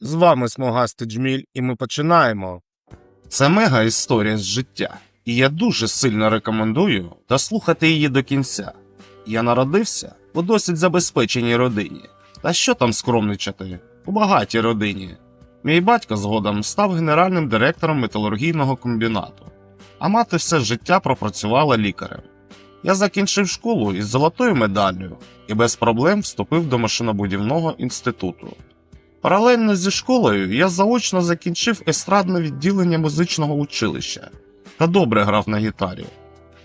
З вами Смогастий Джміль, і ми починаємо. Це мега історія з життя, і я дуже сильно рекомендую дослухати її до кінця. Я народився у досить забезпеченій родині. Та що там скромничати? У багатій родині. Мій батько згодом став генеральним директором металургійного комбінату, а мати все життя пропрацювала лікарем. Я закінчив школу із золотою медаллю і без проблем вступив до машинобудівного інституту. Паралельно зі школою я заочно закінчив естрадне відділення музичного училища та добре грав на гітарі.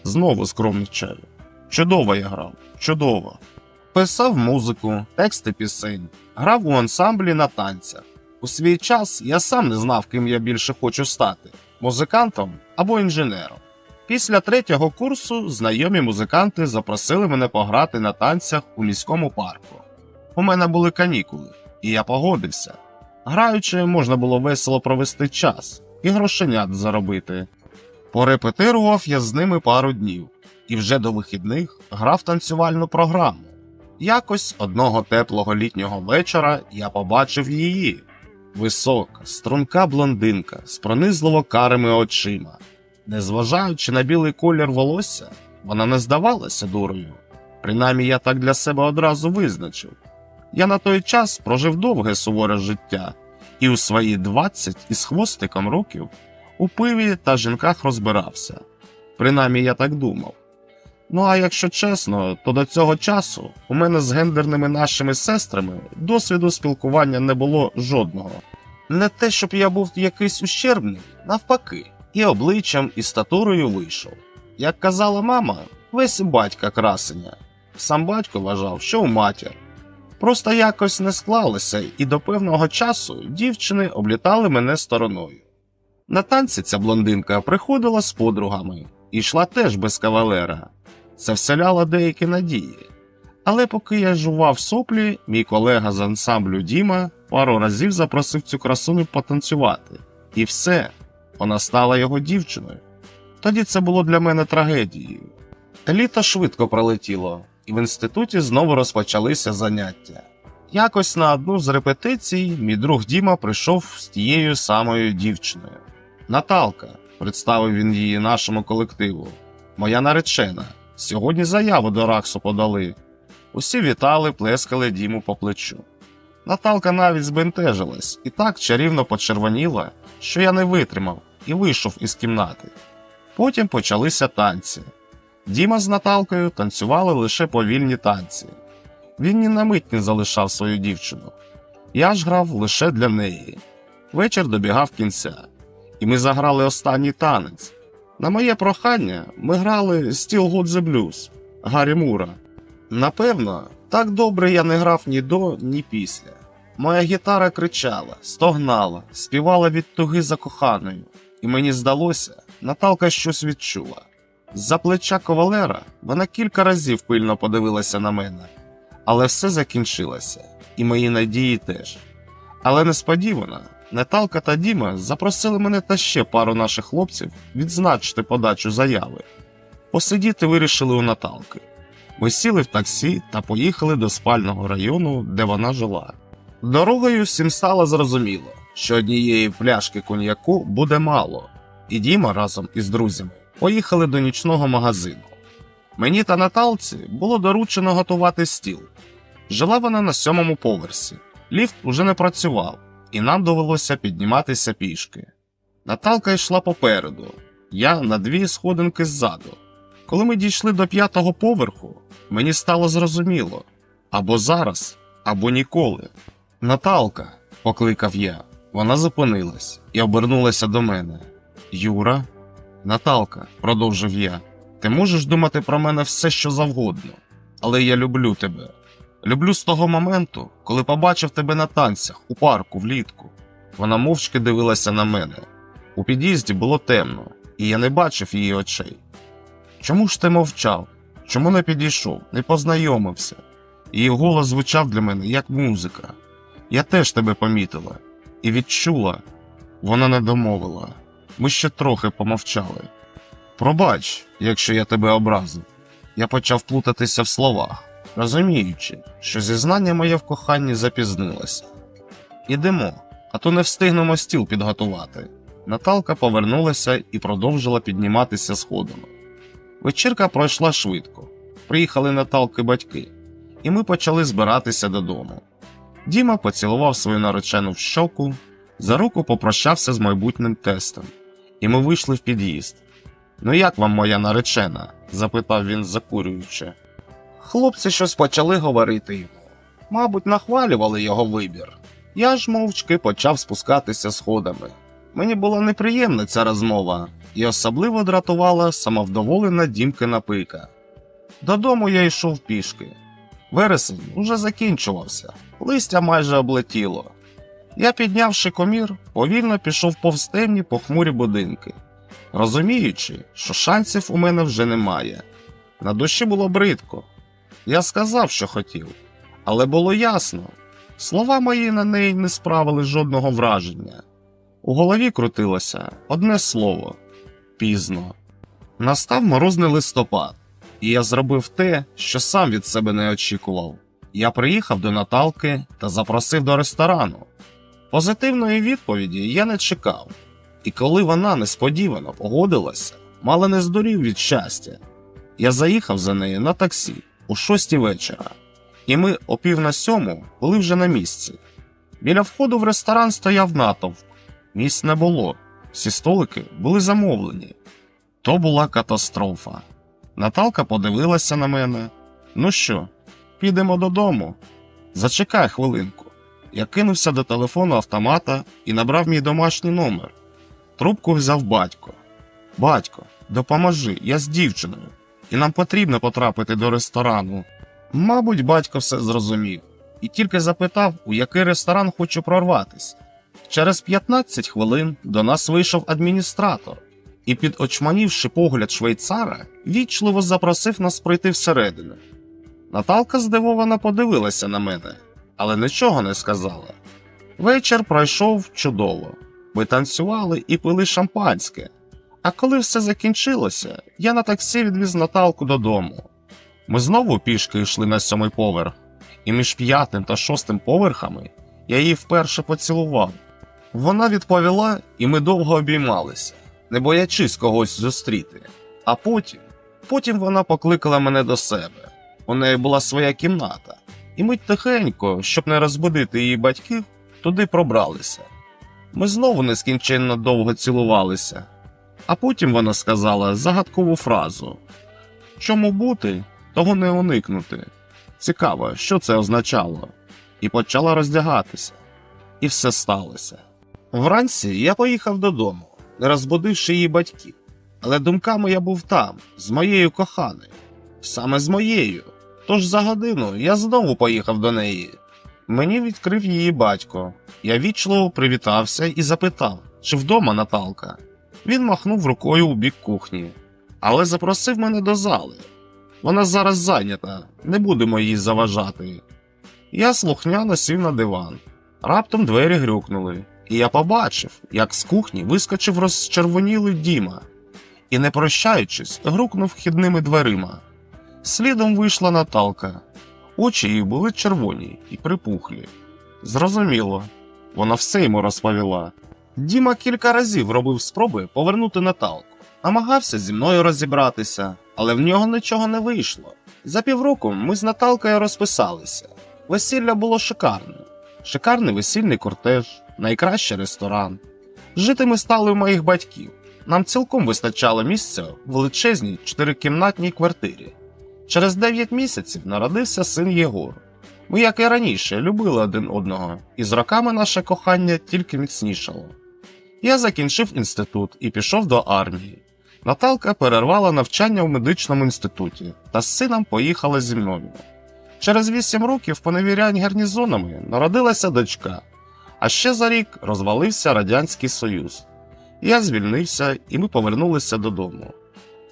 Знову скромничаю. Чудово я грав, чудово. Писав музику, тексти пісень, грав у ансамблі на танцях. У свій час я сам не знав, ким я більше хочу стати музикантом або інженером. Після третього курсу знайомі музиканти запросили мене пограти на танцях у міському парку. У мене були канікули, і я погодився. Граючи, можна було весело провести час і грошенят заробити. Порепетирував я з ними пару днів, і вже до вихідних грав танцювальну програму. Якось одного теплого літнього вечора я побачив її. Висока, струнка блондинка з пронизливо карими очима. Незважаючи на білий колір волосся, вона не здавалася дурою. Принаймні я так для себе одразу визначив. Я на той час прожив довге суворе життя, і у свої 20 із хвостиком років у пиві та жінках розбирався. Принаймні я так думав. Ну а якщо чесно, то до цього часу у мене з гендерними нашими сестрами досвіду спілкування не було жодного. Не те, щоб я був якийсь ущербний, навпаки, і обличчям, і статурою вийшов. Як казала мама, весь батька красення. Сам батько вважав, що у матір. Просто якось не склалося, і до певного часу дівчини облітали мене стороною. На танці ця блондинка приходила з подругами і йшла теж без кавалера. Це вселяло деякі надії. Але поки я жував соплі, мій колега з ансамблю Діма пару разів запросив цю красуню потанцювати. І все, вона стала його дівчиною. Тоді це було для мене трагедією. Літо швидко пролетіло, і в інституті знову розпочалися заняття. Якось на одну з репетицій мій друг Діма прийшов з тією самою дівчиною. Наталка, представив він її нашому колективу. Моя наречена. Сьогодні заяву до Раксу подали. Усі вітали, плескали Діму по плечу. Наталка навіть збентежилась і так чарівно почервоніла, що я не витримав і вийшов із кімнати. Потім почалися танці. Діма з Наталкою танцювали лише повільні танці. Він ні на мить не залишав свою дівчину. Я ж грав лише для неї. Вечір добігав кінця, і ми заграли останній танець. На моє прохання ми грали Still Got the Blues Гаррі Мура. Напевно, так добре я не грав ні до, ні після. Моя гітара кричала, стогнала, співала від туги за коханою, і мені здалося, Наталка щось відчула. З-за плеча ковалера вона кілька разів пильно подивилася на мене, але все закінчилося, і мої надії теж. Але несподівано, Наталка та Діма запросили мене та ще пару наших хлопців відзначити подачу заяви. Посидіти вирішили у Наталки. Ми сіли в таксі та поїхали до спального району, де вона жила. Дорогою всім стало зрозуміло, що однієї пляшки коньяку буде мало, і Діма разом із друзями поїхали до нічного магазину. Мені та Наталці було доручено готувати стіл. Жила вона на сьомому поверсі. Ліфт уже не працював, і нам довелося підніматися пішки. Наталка йшла попереду, я на дві сходинки ззаду. Коли ми дійшли до п'ятого поверху, мені стало зрозуміло або зараз, або ніколи. Наталка, покликав я. Вона зупинилась і обернулася до мене. Юра, Наталка, продовжив я, ти можеш думати про мене все, що завгодно, але я люблю тебе. Люблю з того моменту, коли побачив тебе на танцях у парку влітку. Вона мовчки дивилася на мене. У під'їзді було темно, і я не бачив її очей. Чому ж ти мовчав? Чому не підійшов, не познайомився? Її голос звучав для мене як музика. Я теж тебе помітила і відчула, вона не домовила. Ми ще трохи помовчали. Пробач, якщо я тебе образив. Я почав плутатися в словах, розуміючи, що зізнання моє в коханні запізнилося. Ідемо, а то не встигнемо стіл підготувати. Наталка повернулася і продовжила підніматися сходами. Вечірка пройшла швидко. Приїхали Наталки батьки, і ми почали збиратися додому. Діма поцілував свою наречену в щоку, за руку попрощався з майбутнім тестом, і ми вийшли в під'їзд. Ну як вам моя наречена? запитав він, закурюючи. Хлопці щось почали говорити йому. Мабуть, нахвалювали його вибір. Я ж мовчки почав спускатися сходами. Мені була неприємна ця розмова, і особливо дратувала самовдоволена дімкина пика. Додому я йшов пішки. Вересень уже закінчувався, листя майже облетіло. Я, піднявши комір, повільно пішов повз темні похмурі будинки, розуміючи, що шансів у мене вже немає. На душі було бридко. Я сказав, що хотів, але було ясно. Слова мої на неї не справили жодного враження. У голові крутилося одне слово пізно. Настав морозний листопад, і я зробив те, що сам від себе не очікував. Я приїхав до Наталки та запросив до ресторану. Позитивної відповіді я не чекав, і коли вона несподівано погодилася, мало не здурів від щастя. Я заїхав за нею на таксі у шостій вечора, і ми о пів на сьому були вже на місці. Біля входу в ресторан стояв натовп. Місць не було, всі столики були замовлені. То була катастрофа. Наталка подивилася на мене. Ну що, підемо додому? Зачекай хвилинку. Я кинувся до телефону автомата і набрав мій домашній номер. Трубку взяв батько. Батько, допоможи, я з дівчиною, і нам потрібно потрапити до ресторану. Мабуть, батько все зрозумів і тільки запитав, у який ресторан хочу прорватися. Через 15 хвилин до нас вийшов адміністратор і, підочманівши погляд швейцара, вічливо запросив нас прийти всередину. Наталка здивовано подивилася на мене, але нічого не сказала. Вечір пройшов чудово. Ми танцювали і пили шампанське. А коли все закінчилося, я на таксі відвіз Наталку додому. Ми знову пішки йшли на сьомий поверх, і між п'ятим та шостим поверхами я її вперше поцілував. Вона відповіла, і ми довго обіймалися, не боячись когось зустріти. А потім, потім вона покликала мене до себе. У неї була своя кімната, і ми тихенько, щоб не розбудити її батьків, туди пробралися. Ми знову нескінченно довго цілувалися, а потім вона сказала загадкову фразу: Чому бути, того не уникнути. Цікаво, що це означало, і почала роздягатися. І все сталося. Вранці я поїхав додому, не розбудивши її батьків, але думками я був там, з моєю коханою, саме з моєю. Тож за годину я знову поїхав до неї. Мені відкрив її батько. Я вічливо привітався і запитав, чи вдома Наталка. Він махнув рукою у бік кухні, але запросив мене до зали. Вона зараз зайнята, не будемо їй заважати. Я слухняно сів на диван. Раптом двері грюкнули, і я побачив, як з кухні вискочив розчервонілий Діма і, не прощаючись, грукнув вхідними дверима. Слідом вийшла Наталка. Очі її були червоні і припухлі. Зрозуміло, вона все йому розповіла. Діма кілька разів робив спроби повернути Наталку, намагався зі мною розібратися, але в нього нічого не вийшло. За півроку ми з Наталкою розписалися. Весілля було шикарне. Шикарний весільний кортеж, найкращий ресторан. Жити ми стали у моїх батьків. Нам цілком вистачало місця в величезній чотирикімнатній квартирі. Через 9 місяців народився син Єгор. Ми, як і раніше, любили один одного, і з роками наше кохання тільки міцнішало. Я закінчив інститут і пішов до армії. Наталка перервала навчання в медичному інституті та з сином поїхала зі мною. Через 8 років поневірянь гарнізонами народилася дочка, а ще за рік розвалився Радянський Союз. Я звільнився, і ми повернулися додому.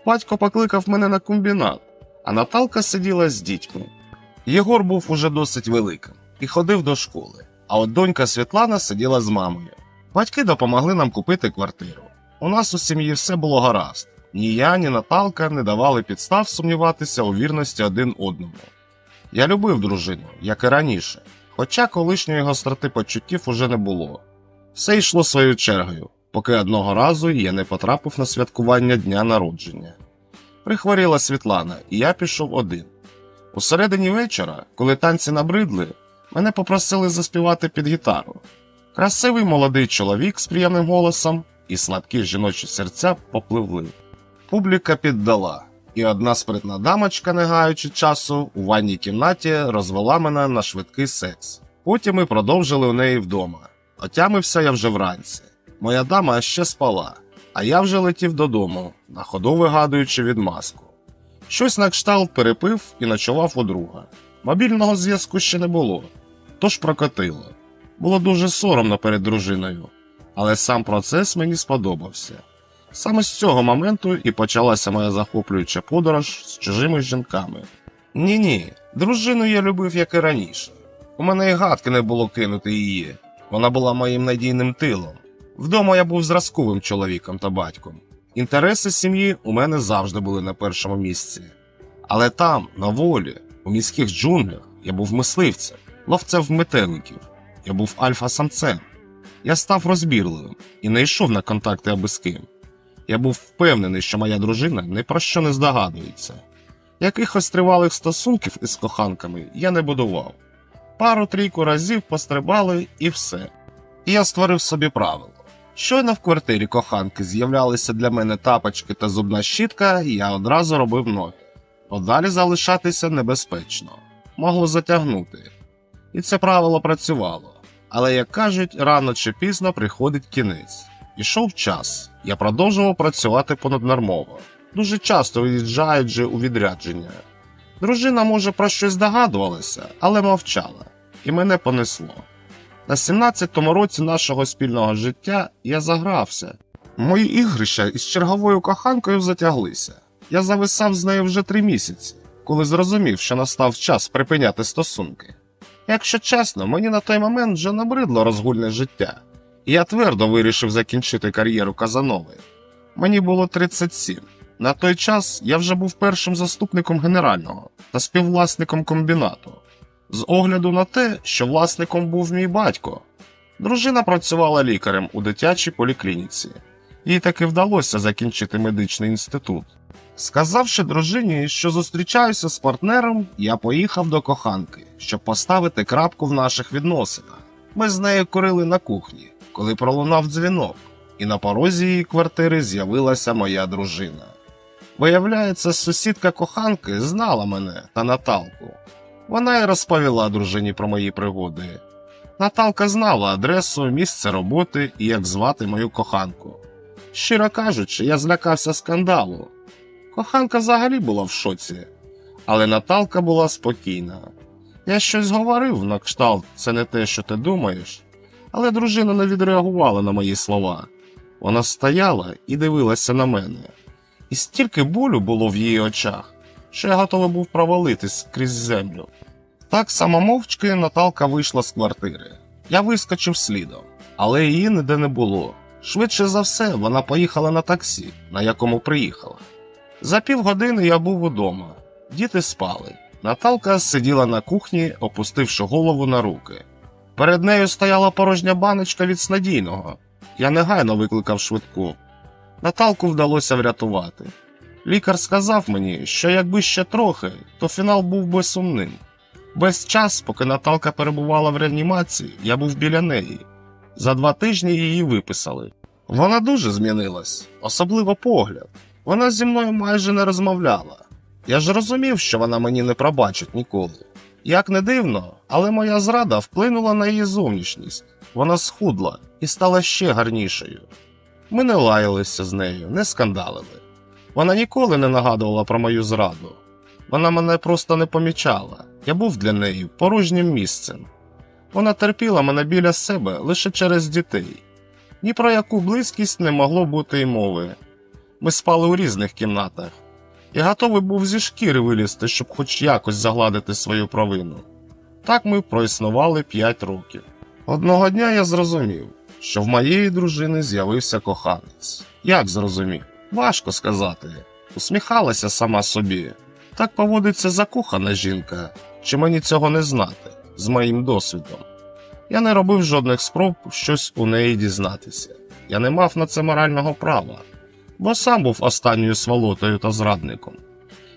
Батько покликав мене на комбінат, а Наталка сиділа з дітьми. Єгор був уже досить великим і ходив до школи, а от донька Світлана сиділа з мамою. Батьки допомогли нам купити квартиру. У нас у сім'ї все було гаразд. Ні я, ні Наталка не давали підстав сумніватися у вірності один одному. Я любив дружину, як і раніше, хоча колишньої гостроти почуттів уже не було. Все йшло своєю чергою, поки одного разу я не потрапив на святкування дня народження. Прихворіла Світлана, і я пішов один. У середині вечора, коли танці набридли, мене попросили заспівати під гітару. Красивий молодий чоловік з приємним голосом і слабкі жіночі серця попливли. Публіка піддала, і одна спритна дамочка, не гаючи часу, у ванній кімнаті розвела мене на швидкий секс. Потім ми продовжили у неї вдома. Отямився я вже вранці. Моя дама ще спала, а я вже летів додому, на ходу вигадуючи відмазку. Щось на кшталт перепив і ночував у друга. Мобільного зв'язку ще не було, тож прокотило. Було дуже соромно перед дружиною, але сам процес мені сподобався. Саме з цього моменту і почалася моя захоплююча подорож з чужими жінками. Ні ні, дружину я любив як і раніше. У мене і гадки не було кинути її. Вона була моїм надійним тилом. Вдома я був зразковим чоловіком та батьком. Інтереси сім'ї у мене завжди були на першому місці. Але там, на волі, у міських джунглях, я був мисливцем, ловцем метеликів. Я був альфа-самцем. Я став розбірливим і не йшов на контакти аби з ким. Я був впевнений, що моя дружина ні про що не здогадується. Якихось тривалих стосунків із коханками я не будував. Пару-трійку разів пострибали і все. І я створив собі правило. Щойно в квартирі коханки з'являлися для мене тапочки та зубна щітка, я одразу робив ноги. Подалі залишатися небезпечно, могло затягнути. І це правило працювало. Але, як кажуть, рано чи пізно приходить кінець. Ішов час, я продовжував працювати понаднормово. Дуже часто виїжджаючи у відрядження. Дружина, може, про щось здогадувалася, але мовчала, і мене понесло. На 17-му році нашого спільного життя я загрався. Мої ігрища із черговою коханкою затяглися. Я зависав з нею вже три місяці, коли зрозумів, що настав час припиняти стосунки. Якщо чесно, мені на той момент вже набридло розгульне життя, і я твердо вирішив закінчити кар'єру Казанови. Мені було 37. На той час я вже був першим заступником генерального та співвласником комбінату. З огляду на те, що власником був мій батько, дружина працювала лікарем у дитячій поліклініці. Їй таки вдалося закінчити медичний інститут. Сказавши дружині, що зустрічаюся з партнером, я поїхав до коханки, щоб поставити крапку в наших відносинах. Ми з нею курили на кухні, коли пролунав дзвінок, і на порозі її квартири з'явилася моя дружина. Виявляється, сусідка коханки знала мене та Наталку. Вона й розповіла дружині про мої пригоди. Наталка знала адресу, місце роботи і як звати мою коханку. Щиро кажучи, я злякався скандалу. Коханка взагалі була в шоці, але Наталка була спокійна. Я щось говорив на кшталт, це не те, що ти думаєш, але дружина не відреагувала на мої слова. Вона стояла і дивилася на мене. І стільки болю було в її очах, що я готовий був провалитись крізь землю. Так само мовчки Наталка вийшла з квартири. Я вискочив слідом, але її ніде не було. Швидше за все, вона поїхала на таксі, на якому приїхала. За півгодини я був удома. Діти спали. Наталка сиділа на кухні, опустивши голову на руки. Перед нею стояла порожня баночка від снадійного. Я негайно викликав швидку. Наталку вдалося врятувати. Лікар сказав мені, що якби ще трохи, то фінал був би сумним. Весь час, поки Наталка перебувала в реанімації, я був біля неї. За два тижні її виписали. Вона дуже змінилась, особливо погляд. Вона зі мною майже не розмовляла. Я ж розумів, що вона мені не пробачить ніколи. Як не дивно, але моя зрада вплинула на її зовнішність. Вона схудла і стала ще гарнішою. Ми не лаялися з нею, не скандалили. Вона ніколи не нагадувала про мою зраду. Вона мене просто не помічала. Я був для неї порожнім місцем. Вона терпіла мене біля себе лише через дітей. Ні про яку близькість не могло бути й мови. Ми спали у різних кімнатах. Я готовий був зі шкіри вилізти, щоб хоч якось загладити свою провину. Так ми проіснували п'ять років. Одного дня я зрозумів, що в моєї дружини з'явився коханець. Як зрозумів? Важко сказати. Усміхалася сама собі. Так поводиться закохана жінка, чи мені цього не знати з моїм досвідом. Я не робив жодних спроб щось у неї дізнатися. Я не мав на це морального права, бо сам був останньою сволотою та зрадником.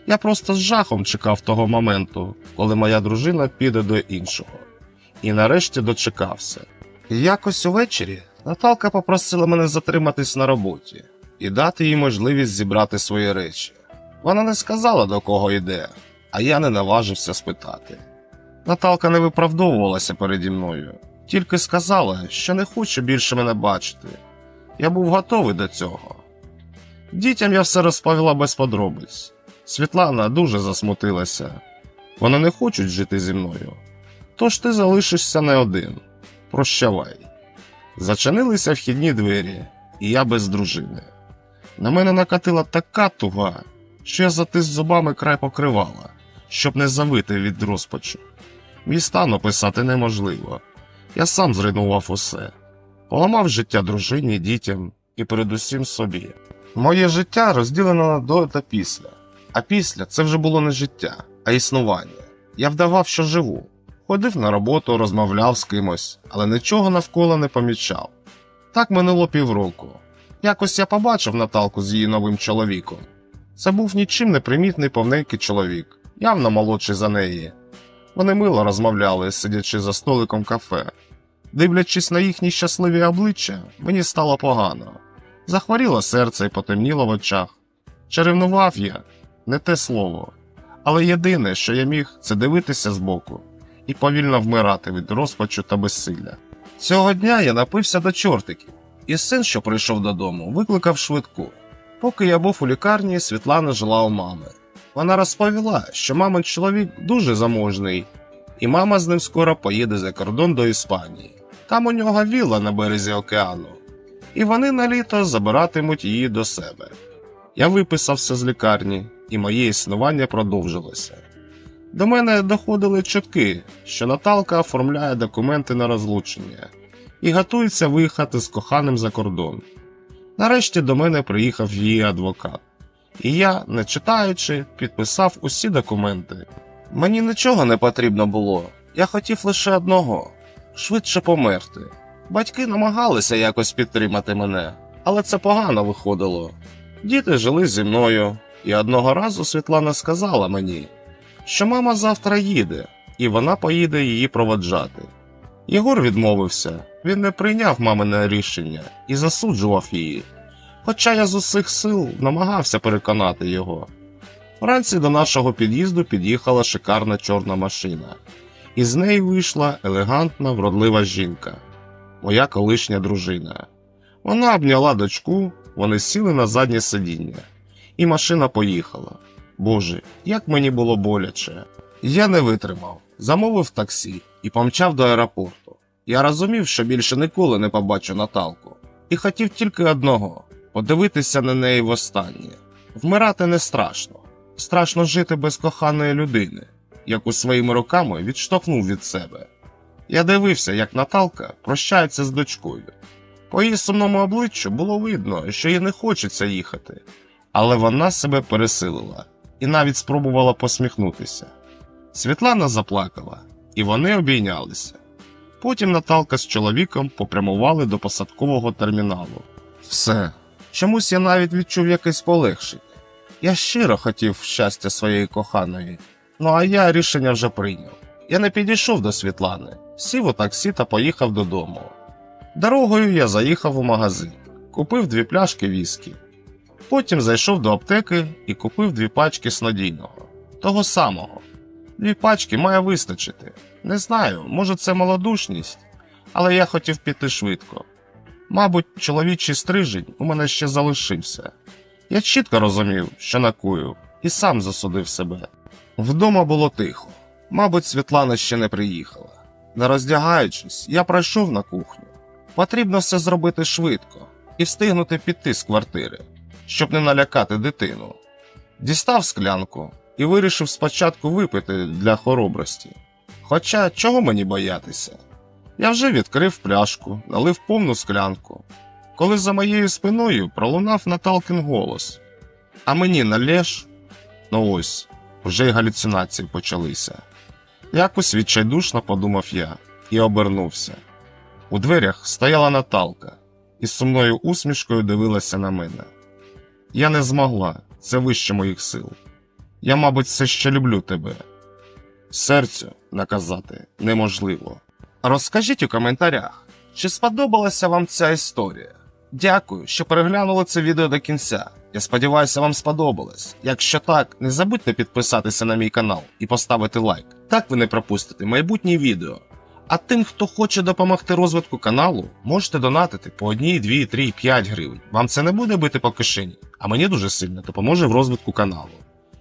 Я просто з жахом чекав того моменту, коли моя дружина піде до іншого. І нарешті дочекався. І якось увечері Наталка попросила мене затриматись на роботі і дати їй можливість зібрати свої речі. Вона не сказала, до кого йде, а я не наважився спитати. Наталка не виправдовувалася переді мною, тільки сказала, що не хоче більше мене бачити. Я був готовий до цього. Дітям я все розповіла без подробиць. Світлана дуже засмутилася. Вони не хочуть жити зі мною. Тож ти залишишся не один. Прощавай. Зачинилися вхідні двері, і я без дружини. На мене накатила така туга, що я затис зубами край покривала, щоб не завити від розпачу. Мій стан описати неможливо. Я сам зруйнував усе, поламав життя дружині, дітям і передусім собі. Моє життя розділено на до та після, а після це вже було не життя, а існування. Я вдавав, що живу, ходив на роботу, розмовляв з кимось, але нічого навколо не помічав. Так минуло півроку. Якось я побачив Наталку з її новим чоловіком. Це був нічим не примітний повненький чоловік, явно молодший за неї. Вони мило розмовляли, сидячи за столиком кафе. Дивлячись на їхні щасливі обличчя, мені стало погано. Захворіло серце і потемніло в очах. Черевнував я не те слово. Але єдине, що я міг, це дивитися збоку і повільно вмирати від розпачу та безсилля. Цього дня я напився до чортиків, і син, що прийшов додому, викликав швидку. Поки я був у лікарні, Світлана жила у мами. Вона розповіла, що мамин чоловік дуже заможний, і мама з ним скоро поїде за кордон до Іспанії. Там у нього вілла на березі океану, і вони на літо забиратимуть її до себе. Я виписався з лікарні, і моє існування продовжилося. До мене доходили чутки, що Наталка оформляє документи на розлучення і готується виїхати з коханим за кордон. Нарешті до мене приїхав її адвокат, і я, не читаючи, підписав усі документи. Мені нічого не потрібно було, я хотів лише одного швидше померти. Батьки намагалися якось підтримати мене, але це погано виходило. Діти жили зі мною, і одного разу Світлана сказала мені, що мама завтра їде, і вона поїде її проводжати. Єгор відмовився, він не прийняв мамине рішення і засуджував її. Хоча я з усіх сил намагався переконати його. Вранці до нашого під'їзду під'їхала шикарна чорна машина, і з неї вийшла елегантна, вродлива жінка, моя колишня дружина. Вона обняла дочку, вони сіли на заднє сидіння, і машина поїхала. Боже, як мені було боляче. Я не витримав, замовив таксі і помчав до аеропорту. Я розумів, що більше ніколи не побачу Наталку, і хотів тільки одного подивитися на неї востаннє. Вмирати не страшно, страшно жити без коханої людини, яку своїми руками відштовхнув від себе. Я дивився, як Наталка прощається з дочкою. По її сумному обличчю було видно, що їй не хочеться їхати, але вона себе пересилила і навіть спробувала посміхнутися. Світлана заплакала, і вони обійнялися. Потім Наталка з чоловіком попрямували до посадкового терміналу. Все. Чомусь я навіть відчув якесь полегшення. Я щиро хотів щастя своєї коханої, ну а я рішення вже прийняв. Я не підійшов до Світлани, сів у таксі та поїхав додому. Дорогою я заїхав у магазин, купив дві пляшки віскі. Потім зайшов до аптеки і купив дві пачки снодійного, того самого. Дві пачки має вистачити. Не знаю, може це малодушність, але я хотів піти швидко. Мабуть, чоловічий стрижень у мене ще залишився. Я чітко розумів, що накую, і сам засудив себе. Вдома було тихо. Мабуть, Світлана ще не приїхала. Не роздягаючись, я пройшов на кухню. Потрібно все зробити швидко і встигнути піти з квартири, щоб не налякати дитину. Дістав склянку і вирішив спочатку випити для хоробрості. Хоча чого мені боятися? Я вже відкрив пляшку, налив повну склянку, коли за моєю спиною пролунав Наталкин голос. А мені налєш? Ну ось, вже й галюцинації почалися. Якось відчайдушно подумав я і обернувся. У дверях стояла Наталка і сумною усмішкою дивилася на мене. Я не змогла, це вище моїх сил. Я, мабуть, все ще люблю тебе. Серцю наказати неможливо. Розкажіть у коментарях, чи сподобалася вам ця історія. Дякую, що переглянули це відео до кінця. Я сподіваюся, вам сподобалось. Якщо так, не забудьте підписатися на мій канал і поставити лайк. Так ви не пропустите майбутні відео. А тим, хто хоче допомогти розвитку каналу, можете донатити по 1, 2, 3, 5 гривень. Вам це не буде бити по кишені, а мені дуже сильно допоможе в розвитку каналу.